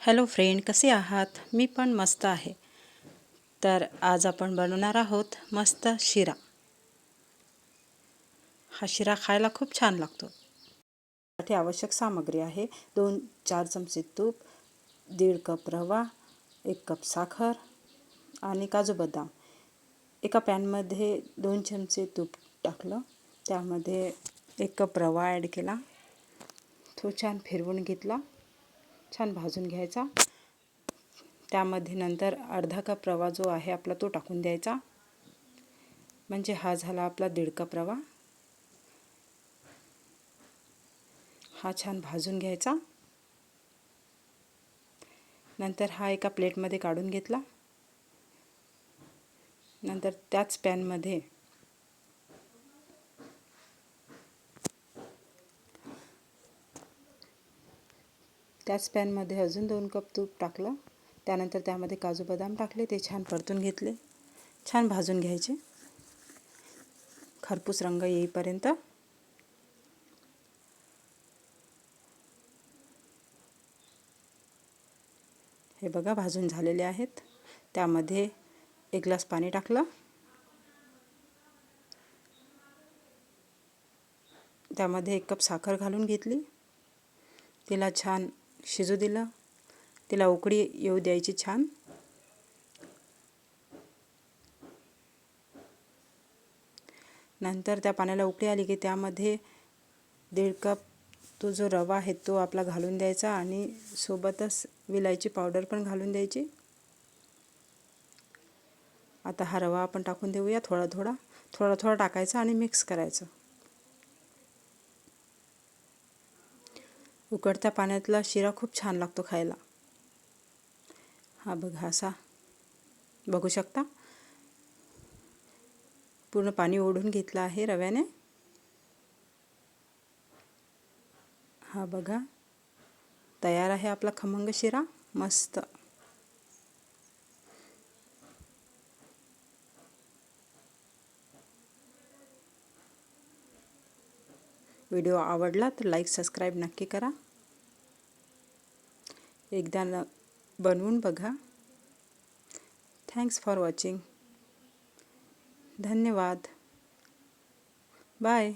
Hello friend कसे आहात? मी पण मस्त आहे. तर आज आपण बनवणार आहोत मस्त शिरा. हा शिरा खायला खूप छान लागतो. त्यासाठी आवश्यक सामग्री आहे. दोन चार चमचे तूप दीड कप रवा एक कप साखर आणि काजू बदाम. एका पॅनमध्ये दोन चमचे तूप टाकलं. त्यामध्ये एक कप रवा ॲड केला. तो छान फिरवून घेतला. छान भाजून घ्यायचा. त्यामध्ये नंतर अर्धा कप रवा जो आहे आपला तो टाकून द्यायचा. म्हणजे हा झाला आपला दीड कप रवा. हा छान भाजून घ्यायचा. नंतर हा एका प्लेटमध्ये काढून घेतला. नंतर त्याच पॅनमध्ये त्याच पॅनमध्ये अजून दोन कप तूप टाकलं. त्यानंतर त्यामध्ये काजू बदाम टाकले. ते छान परतून घेतले. छान भाजून घ्यायचे. खरपूस रंग येईपर्यंत. हे बघा भाजून झालेले आहेत. त्यामध्ये एक ग्लास पाणी टाकलं. त्यामध्ये एक कप साखर घालून घेतली. तिला छान शिजू दिलं. तिला उकडी येऊ द्यायची छान. नंतर त्या पाण्याला उकळी आली की त्यामध्ये दीड कप तो जो रवा आहे तो आपला घालून द्यायचा आणि सोबतच विलायची पावडर पण घालून द्यायची. आता हा रवा आपण टाकून देऊया थोडा थोडा. थोडा थोडा टाकायचा आणि मिक्स करायचं. उकडत्या पाण्यातला शिरा खूप छान लागतो खायला. हा बघा असा. बघू शकता? पूर्ण पाणी ओढून घेतलं आहे रव्याने. हा बघा. तयार आहे आपला खमंग शिरा. मस्त. व्हिडिओ आवडला तर लाईक सबस्क्राईब नक्की करा. एकदा न बनवून बघा. थँक्स फॉर वॉचिंग धन्यवाद. बाय